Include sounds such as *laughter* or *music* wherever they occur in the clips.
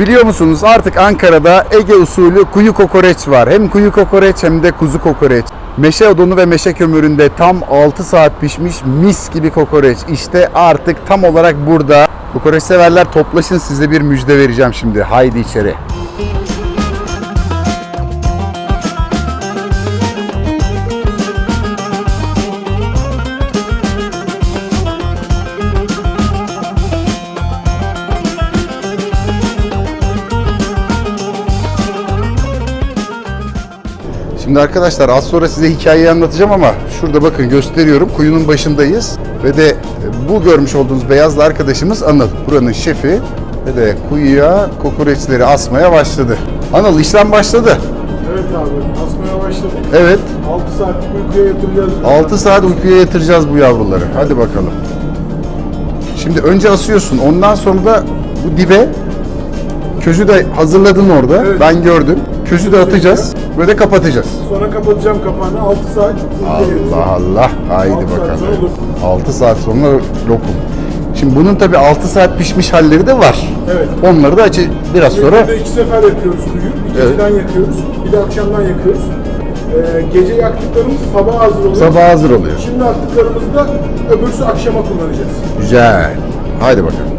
Biliyor musunuz artık Ankara'da Ege usulü kuyu kokoreç var. Hem kuyu kokoreç hem de kuzu kokoreç. Meşe odunu ve meşe kömüründe tam 6 saat pişmiş mis gibi kokoreç. İşte artık tam olarak burada. Kokoreç severler toplaşın size bir müjde vereceğim şimdi. Haydi içeri. Şimdi arkadaşlar az sonra size hikayeyi anlatacağım ama şurada bakın gösteriyorum kuyunun başındayız ve de bu görmüş olduğunuz beyazlı arkadaşımız Anıl. Buranın şefi ve de kuyuya kokoreçleri asmaya başladı. Anıl işlem başladı. Evet abi asmaya başladık. Evet 6 saatlik uykuya yatıracağız. 6 saat uykuya yatıracağız bu yavruları. Hadi bakalım. Şimdi önce asıyorsun ondan sonra da bu dibe közü de hazırladın orada. Evet. Ben gördüm. Közü de atacağız ve de kapatacağız. Sonra kapatacağım kapağını 6 saat Allah. Allah. Haydi Altı saat bakalım. sonra lokum. 6 saat sonra lokum. Şimdi bunun tabi 6 saat pişmiş halleri de var. Evet. Onları da açı biraz sonra Günde iki sefer yakıyoruz kuyu. Bir Evet. geceden yakıyoruz, bir de akşamdan yakıyoruz. Ee, gece yaktıklarımız sabah hazır oluyor. sabah hazır oluyor. Şimdi yaktıklarımızı da öbürsü akşama kullanacağız. Güzel. Haydi bakalım.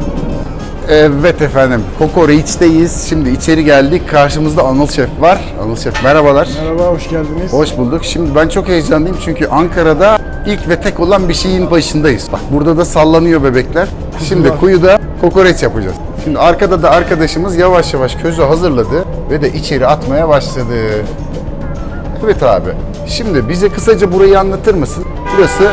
Evet efendim. Kokoreç'teyiz. Şimdi içeri geldik. Karşımızda Anıl Şef var. Anıl Şef merhabalar. Merhaba, hoş geldiniz. Hoş bulduk. Şimdi ben çok heyecanlıyım çünkü Ankara'da ilk ve tek olan bir şeyin başındayız. Bak burada da sallanıyor bebekler. Şimdi kuyuda kokoreç yapacağız. Şimdi arkada da arkadaşımız yavaş yavaş közü hazırladı ve de içeri atmaya başladı. Evet abi. Şimdi bize kısaca burayı anlatır mısın? Burası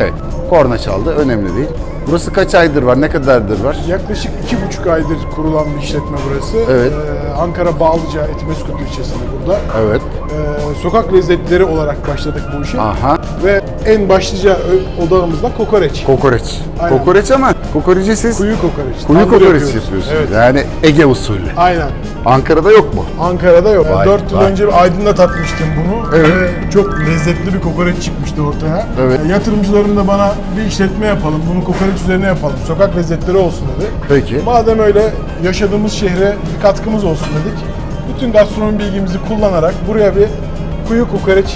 evet korna çaldı önemli değil. Burası kaç aydır var? Ne kadardır var? Yaklaşık iki buçuk aydır kurulan bir işletme burası. Evet. Ee, Ankara Bağlıca Etimeskut ilçesinde burada. Evet. Ee, sokak lezzetleri olarak başladık bu işe. Aha. Ve en başlıca ö- odağımız da kokoreç. Kokoreç. Aynen. Kokoreç ama kokoreci siz Kuyu kokoreç. kuyu Tandır kokoreç yapıyoruz. yapıyorsunuz. Evet. Yani Ege usulü. Aynen. Ankara'da yok mu? Ankara'da yok. Vay, 4 yıl vay. önce Aydın'da tatmıştım bunu. Evet. Ve çok lezzetli bir kokoreç çıkmıştı ortaya. Evet. Ee, Yatırımcılarım da bana bir işletme yapalım, bunu kokoreç üzerine yapalım. Sokak lezzetleri olsun dedi. Peki. Madem öyle yaşadığımız şehre bir katkımız olsun dedik. Bütün gastronomi bilgimizi kullanarak buraya bir kuyu kokoreç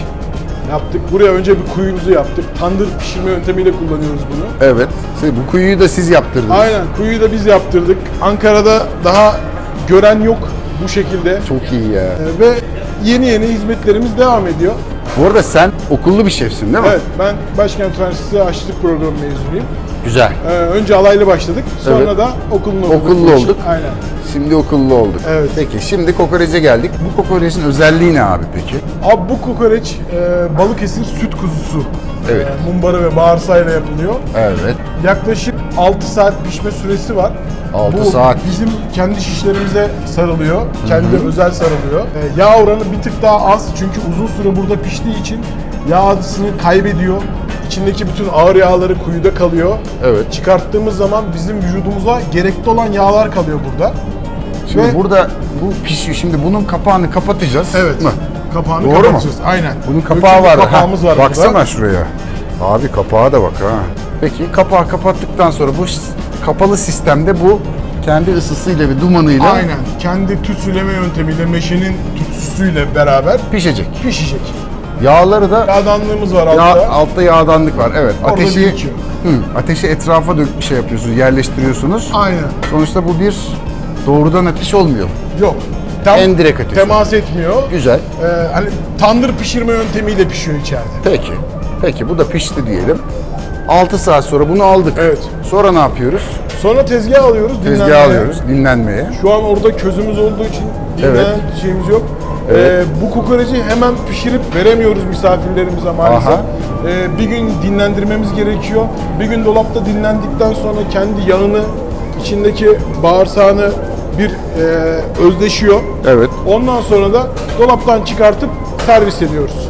yaptık. Buraya önce bir kuyumuzu yaptık. Tandır pişirme yöntemiyle kullanıyoruz bunu. Evet. Siz- Bu kuyuyu da siz yaptırdınız. Aynen kuyuyu da biz yaptırdık. Ankara'da daha gören yok bu şekilde. Çok iyi ya. Ee, Ve yeni yeni hizmetlerimiz devam ediyor. Bu arada sen okullu bir şefsin değil mi? Evet ben Başkent Üniversitesi Aşçılık Programı mezunuyum. Güzel. Ee, önce alaylı başladık. Sonra Evet. da Okullu bu işin. olduk. Aynen. Şimdi okullu olduk. Evet. Peki şimdi kokorece geldik. Bu kokorecin özelliği ne abi peki? Abi bu kokoreç e, Balıkesir süt kuzusu. Evet. E, mumbarı ve bağırsağıyla yapılıyor. Evet. Yaklaşık 6 saat pişme süresi var. Altı bu saat. bizim kendi şişlerimize sarılıyor. Kendi özel sarılıyor. E, yağ oranı bir tık daha az çünkü uzun süre burada piştiği için yağ adısını kaybediyor. İçindeki bütün ağır yağları kuyuda kalıyor. Evet. Çıkarttığımız zaman bizim vücudumuza gerekli olan yağlar kalıyor burada. Şimdi Ve- burada bu pişiyor. Şimdi bunun kapağını kapatacağız. Evet. Mı? Kapağını Doğru mu? kapatacağız. Aynen. Bunun kapağı bir var. Kapağımız Ha, var Baksana burada. şuraya. Abi kapağa da bak ha. Peki kapağı kapattıktan sonra bu s- kapalı sistemde bu kendi ısısıyla ve dumanıyla Aynen. Kendi tütsüleme yöntemiyle meşenin tütsüsüyle beraber pişecek. pişecek. Yağları da Yağdanlığımız var altta. yağ, altta yağdanlık var. Evet. Orada ateşi birikiyor. hı, ateşi etrafa dök bir şey yapıyorsunuz, yerleştiriyorsunuz. Aynen. Sonuçta bu bir doğrudan ateş olmuyor. Yok. Tam En direkt ateş. Temas etmiyor. Güzel. Ee, hani tandır pişirme yöntemiyle pişiyor içeride. Peki. Peki bu da pişti diyelim. 6 saat sonra bunu aldık. Evet. Sonra ne yapıyoruz? Sonra tezgah alıyoruz. Tezgah dinlenmeye. alıyoruz dinlenmeye. Şu an orada közümüz olduğu için dinlenen Evet. şeyimiz yok. Evet. Ee, bu kokoreci hemen pişirip veremiyoruz misafirlerimize maalesef. Aha. Ee, bir gün dinlendirmemiz gerekiyor. Bir gün dolapta dinlendikten sonra kendi yağını, içindeki bağırsağını bir e, özleşiyor. Evet. Ondan sonra da dolaptan çıkartıp servis ediyoruz.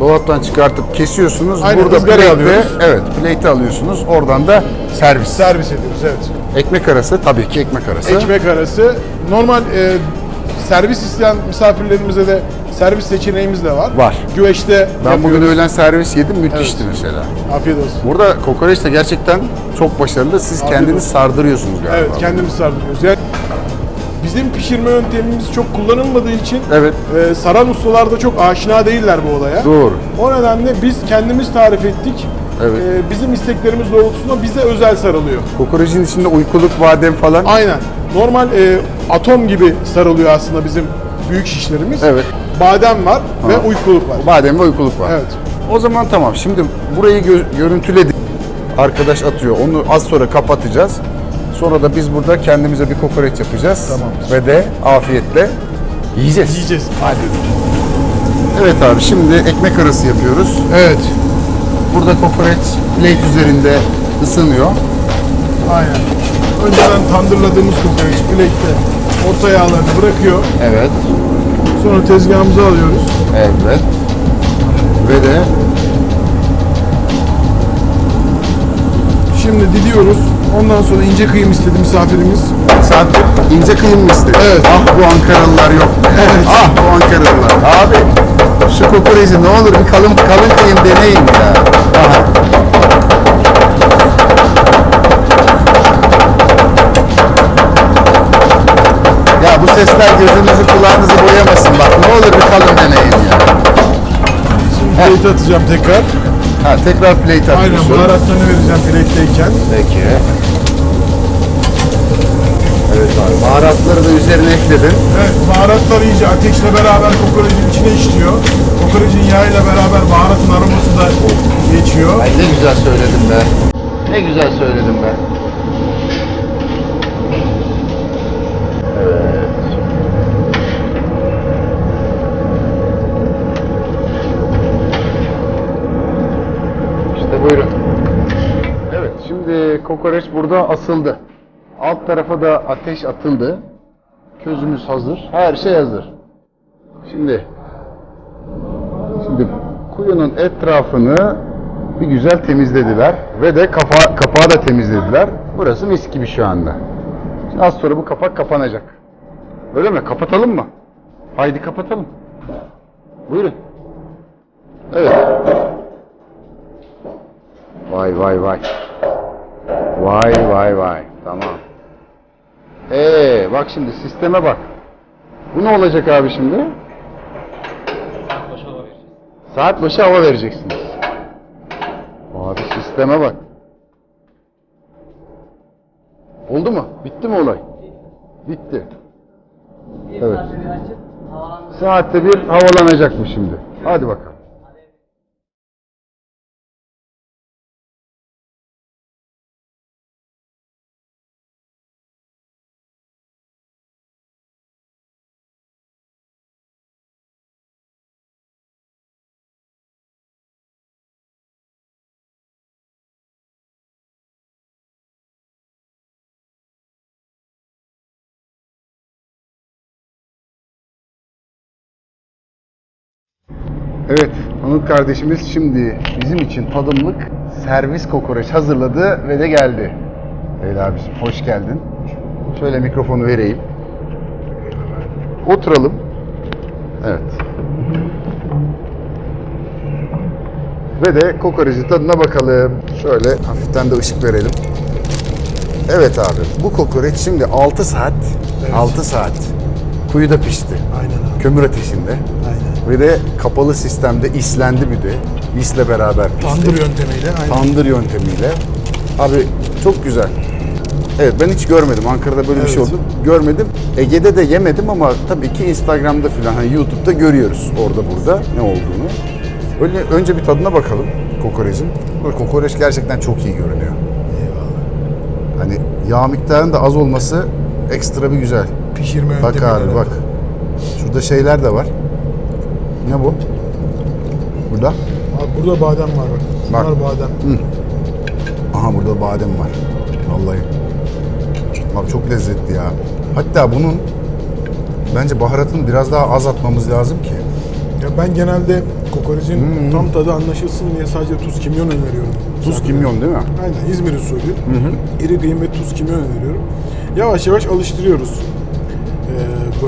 Dolaptan çıkartıp kesiyorsunuz. Aynen, Burada plate'e, alıyoruz. evet, plate'e alıyorsunuz. Oradan da servis. Servis ediyoruz evet. Ekmek arası tabii ki ekmek arası. Ekmek arası. Normal e, servis isteyen misafirlerimize de servis seçeneğimiz de var. Var. Güveçte Ben bugün yapıyoruz. öğlen servis yedim müthişti mesela. Afiyet olsun. Burada kokoreç de gerçekten çok başarılı. Siz Afiyet kendiniz olsun. sardırıyorsunuz galiba. Evet kendimiz sardırıyoruz. Yani bizim pişirme yöntemimiz çok kullanılmadığı için Evet. e, saran ustalar da çok aşina değiller bu olaya. Doğru. O nedenle biz kendimiz tarif ettik. Evet. E, bizim isteklerimiz doğrultusunda bize özel sarılıyor. Kokoreçin içinde uykuluk, badem falan. Aynen. Normal e, atom gibi sarılıyor aslında bizim büyük şişlerimiz. Evet. Badem var ve Ha. uykuluk var. Badem ve uykuluk var. Evet. O zaman tamam. Şimdi burayı gö- görüntüledik. Arkadaş atıyor. Onu az sonra kapatacağız. Sonra da biz burada kendimize bir kokoreç yapacağız. Tamam. Ve de afiyetle yiyeceğiz. Yiyeceğiz. Hadi. Evet abi şimdi ekmek arası yapıyoruz. Evet. Burada kokoreç plate üzerinde ısınıyor. Aynen. Önceden tandırladığımız kokoreç bilekte orta yağlarını bırakıyor. Evet. Sonra tezgahımıza alıyoruz. Evet. Ve de Şimdi diliyoruz. Ondan sonra ince kıyım istedi misafirimiz. sen ince kıyım mı istedin? Evet. Ah bu Ankaralılar yok. Evet. Ah bu Ankaralılar. Abi şu kokoreci ne olur bir kalın kalın kıyım deneyin ya. Aha. Ya bu sesler gözünüzü kulağınızı boyamasın bak ne olur bir kalın deneyin ya. Şimdi plate atacağım tekrar. Ha tekrar plate Aynen atıyorsun. baharatlarını vereceğim plate'teyken. Peki. Abi. Baharatları da üzerine ekledin. Evet baharatlar iyice ateşle beraber kokorecin içine işliyor. Kokorecin yağıyla beraber baharatın aroması da geçiyor. Ay ne güzel söyledin be. Ne güzel söyledin be. Evet. İşte buyurun. Evet şimdi kokoreç burada asıldı. Alt tarafa da ateş atıldı. Közümüz hazır. Her şey hazır. Şimdi Şimdi kuyunun etrafını bir güzel temizlediler ve de kafa, kapağı da temizlediler. Burası mis gibi şu anda. Şimdi az sonra bu kapak kapanacak. Öyle mi? Kapatalım mı? Haydi kapatalım. Buyurun. Evet. Vay vay vay. Vay vay vay. Tamam. Ee, bak şimdi sisteme bak. Bu ne olacak abi şimdi? Saat başı hava vereceksiniz. Abi sisteme bak. Oldu mu? Bitti mi olay? Bitti. Evet. Saatte bir havalanacak bu şimdi. Hadi bakalım. Evet, Anıl kardeşimiz şimdi bizim için tadımlık servis kokoreç hazırladı ve de geldi. Leyla abiciğim hoş geldin. Şöyle mikrofonu vereyim. Oturalım. Evet. Ve de kokorecin tadına bakalım. Şöyle hafiften de ışık verelim. Evet abi, bu kokoreç şimdi 6 saat, 6 saat kuyuda pişti. Aynen abi. Kömür ateşinde. Aynen. Ve de kapalı sistemde islendi bir de. Isle beraber pişti. Tandır yöntemiyle. Aynen. Tandır yöntemiyle. Abi çok güzel. Evet ben hiç görmedim. Ankara'da böyle bir şey Evet. oldu. Görmedim. Ege'de de yemedim ama tabii ki Instagram'da falan hani YouTube'da görüyoruz orada burada ne olduğunu. Öyle önce bir tadına bakalım kokorecin. Kokoreç gerçekten çok iyi görünüyor. Hani yağ miktarının da az olması ekstra bir güzel. Pişirme Bak yöntemiyle. abi bak. Şurada şeyler de var. Ne bu? Burada. Abi burada badem var bak. Bak. Bunlar badem. Aha burada badem var. Vallahi. Abi çok lezzetli ya. Hatta bunun bence baharatını biraz daha az atmamız lazım ki. Ya ben genelde kokorecin tam tadı anlaşılsın diye sadece tuz kimyon öneriyorum. Tuz Zaten. kimyon değil mi? Aynen İzmir usulü. İri kıyım ve tuz kimyon öneriyorum. Yavaş yavaş alıştırıyoruz.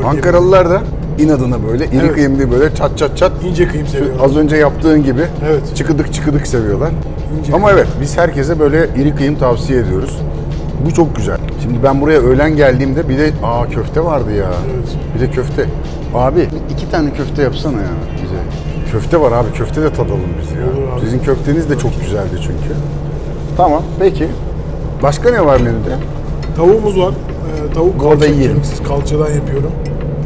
Ee. Ankaralılar da inadına böyle iri Evet. kıyımlı böyle çat çat çat ince kıyım seviyoruz. az önce yaptığın gibi Evet. çıkıdık çıkıdık seviyorlar. İnce Ama evet biz herkese böyle iri kıyım tavsiye ediyoruz. Bu çok güzel. Şimdi ben buraya öğlen geldiğimde bir de aa köfte vardı ya. Evet. Bir de köfte. Abi iki tane köfte yapsana ya bize. Köfte var abi köfte de tadalım biz ya. Sizin köfteniz de çok güzeldi çünkü. Tamam peki. Başka ne var menüde? Tavuğumuz var. Ee, tavuk kalça, yiyelim. kemiksiz kalçadan yapıyorum.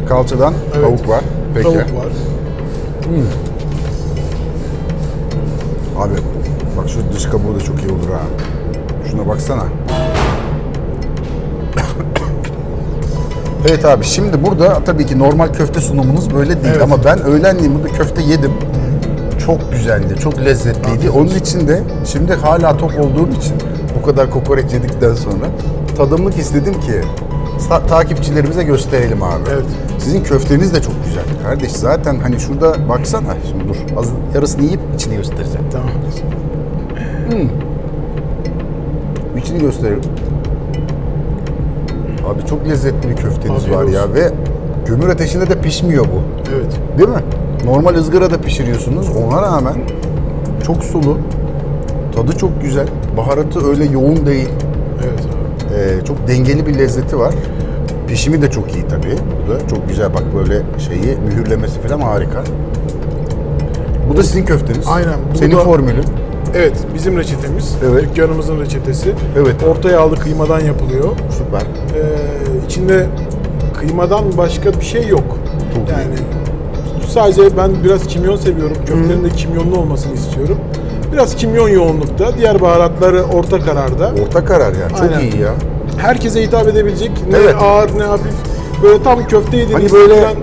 Kalçadan Evet. tavuk var. Peki. Tavuk var. Abi bak şu dış kabuğu da çok iyi olur ha. Şuna baksana. evet abi şimdi burada tabii ki normal köfte sunumunuz böyle değil Evet. ama ben öğlenleyin burada köfte yedim. Çok güzeldi, çok lezzetliydi. Onun için de şimdi hala tok olduğum için bu kadar kokoreç yedikten sonra tadımlık istedim ki sa- takipçilerimize gösterelim abi. Evet. Sizin köfteniz de çok güzel. Kardeş zaten hani şurada baksana. Şimdi dur. Az yarısını yiyip içini göstereceğim. Tamam. İçini gösterelim. Abi çok lezzetli bir köfteniz Afiyet var ya olsun. ve kömür ateşinde de pişmiyor bu. Evet. Değil mi? Normal ızgarada pişiriyorsunuz. Ona rağmen çok sulu. Tadı çok güzel. Baharatı öyle yoğun değil. Ee, çok dengeli bir lezzeti var. Pişimi de çok iyi tabii. Bu da çok güzel bak böyle şeyi mühürlemesi falan harika. Bu da sizin köfteniz. Aynen, bu Senin da- formülün. Evet, bizim reçetemiz. Evet. Dükkanımızın reçetesi. Evet. Orta yağlı kıymadan yapılıyor. Süper. Ee, içinde kıymadan başka bir şey yok. Çok iyi. yani sadece ben biraz kimyon seviyorum. Köftenin de kimyonlu olmasını istiyorum. Biraz kimyon yoğunlukta. Diğer baharatları orta kararda. Orta karar ya. Çok Aynen. iyi ya. Herkese hitap edebilecek. Ne Evet. ağır ne hafif. Böyle tam köfte yediğiniz Hani böyle zaman-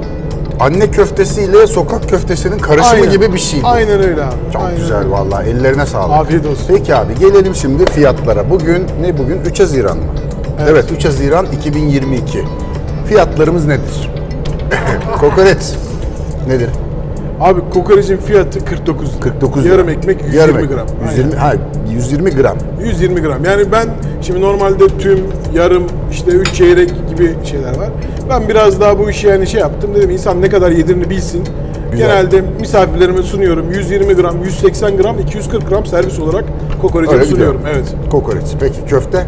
anne köftesiyle sokak köftesinin karışımı Aynen. gibi bir şey. Aynen öyle abi. Çok Aynen güzel vallahi. Ellerine sağlık. Afiyet olsun. Peki abi gelelim şimdi fiyatlara. Bugün ne bugün? 3 Haziran mı? Evet, Evet. 3 Haziran 2022. Fiyatlarımız nedir? *laughs* Kokoreç nedir? Abi kokorecin fiyatı 49 lira. 49 lira. Yarım ekmek 120 Yarım gram. 120, ha, 120 gram. 120 gram. Yani ben şimdi normalde tüm, yarım, işte 3 çeyrek gibi şeyler var. Ben biraz daha bu işi yani şey yaptım. Dedim insan ne kadar yediğini bilsin. Güzel. Genelde misafirlerime sunuyorum. 120 gram, 180 gram, 240 gram servis olarak kokorecimi Öyle sunuyorum. gidiyor. Evet. Kokoreç. Peki köfte?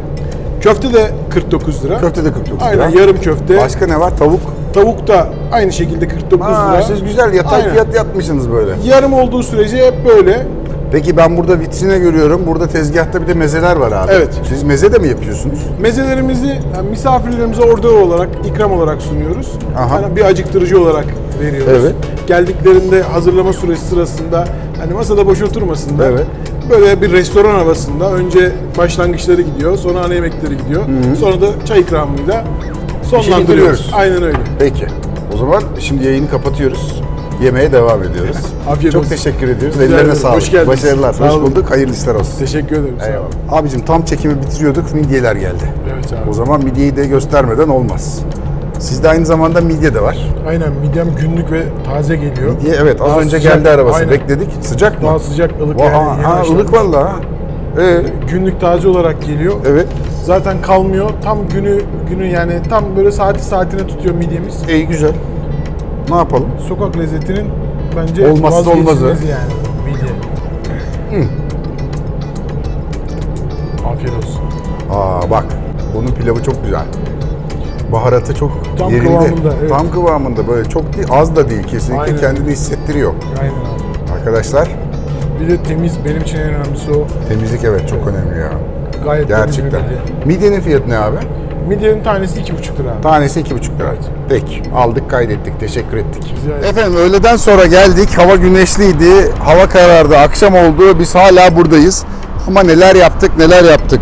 Köfte de 49 lira. Köfte de 49 Aynen lira. yarım köfte. Başka ne var? Tavuk. Tavuk da aynı şekilde 49 Ha, lira. siz güzel yatay Aynen. fiyat yapmışsınız böyle. Yarım olduğu sürece hep böyle. Peki ben burada vitrine görüyorum. Burada tezgahta bir de mezeler var abi. Evet. Siz meze de mi yapıyorsunuz? Mezelerimizi yani misafirlerimize order olarak, ikram olarak sunuyoruz. Aha. Yani bir acıktırıcı olarak veriyoruz. Evet. Geldiklerinde hazırlama süresi sırasında hani masada boş oturmasınlar. Evet. Böyle bir restoran havasında önce başlangıçları gidiyor, sonra ana yemekleri gidiyor. Sonra da çay ikramıyla sonlandırıyoruz. bitiriyoruz. Aynen öyle. Peki. O zaman şimdi yayını kapatıyoruz. Yemeğe devam ediyoruz. *laughs* Afiyet Çok olsun. teşekkür ediyoruz. Ellerine ederim. sağlık. Hoş geldiniz. Başarılar. Sağ Hoş olun. bulduk. Hayırlı işler olsun. Teşekkür ederim. sağ olun. Eyvallah. Abicim tam çekimi bitiriyorduk. Midyeler geldi. Evet abi. O zaman midyeyi de göstermeden olmaz. Sizde aynı zamanda midye de var. Aynen midem günlük ve taze geliyor. Midye evet az Daha önce sıcak, geldi arabası. aynen. Bekledik. Sıcak mı? Daha sıcak ılık yani. ha, yeni ha, ılık vallahi. ha. Ee, Günlük taze olarak geliyor. evet. Zaten kalmıyor. Tam günü günü yani tam böyle saati saatine tutuyor midyemiz. İyi güzel. Ne yapalım? Sokak lezzetinin bence Olmazsa olmazı. yani midye. Afiyet olsun. Aa bak. Bunun pilavı çok güzel. Baharatı çok Tam yerinde. kıvamında, evet. Tam kıvamında böyle çok değil, az da değil kesinlikle Aynen. kendini hissettiriyor. Aynen abi. Arkadaşlar Bir de temiz benim için en önemlisi o. temizlik evet çok önemli ya. Gayet Gerçekten. temiz bir midye. Midyenin fiyatı ne abi? Midyenin tanesi 2,5 lira abi. Tanesi 2,5 lira. Peki aldık kaydettik teşekkür ettik. Rica. Efendim öğleden sonra geldik hava güneşliydi hava karardı akşam oldu biz hala buradayız. Ama neler yaptık neler yaptık.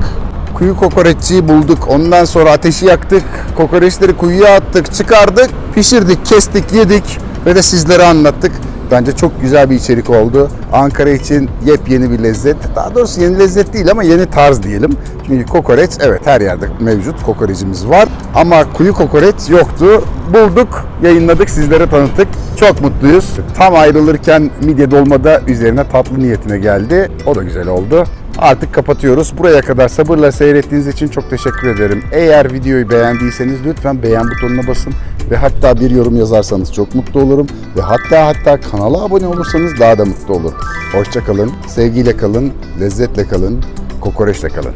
Kuyu kokoreççiyi bulduk. Ondan sonra ateşi yaktık. Kokoreçleri kuyuya attık, çıkardık, pişirdik, kestik, yedik ve de sizlere anlattık. Bence çok güzel bir içerik oldu. Ankara için yepyeni bir lezzet. Daha doğrusu yeni lezzet değil ama yeni tarz diyelim. Çünkü kokoreç evet her yerde mevcut kokorecimiz var. Ama kuyu kokoreç yoktu. Bulduk, yayınladık, sizlere tanıttık. Çok mutluyuz. Tam ayrılırken midye dolmada üzerine tatlı niyetine geldi. O da güzel oldu. Artık kapatıyoruz. Buraya kadar sabırla seyrettiğiniz için çok teşekkür ederim. Eğer videoyu beğendiyseniz lütfen beğen butonuna basın ve hatta bir yorum yazarsanız çok mutlu olurum ve hatta hatta kanala abone olursanız daha da mutlu olurum. Hoşça kalın, sevgiyle kalın, lezzetle kalın, kokoreçle kalın.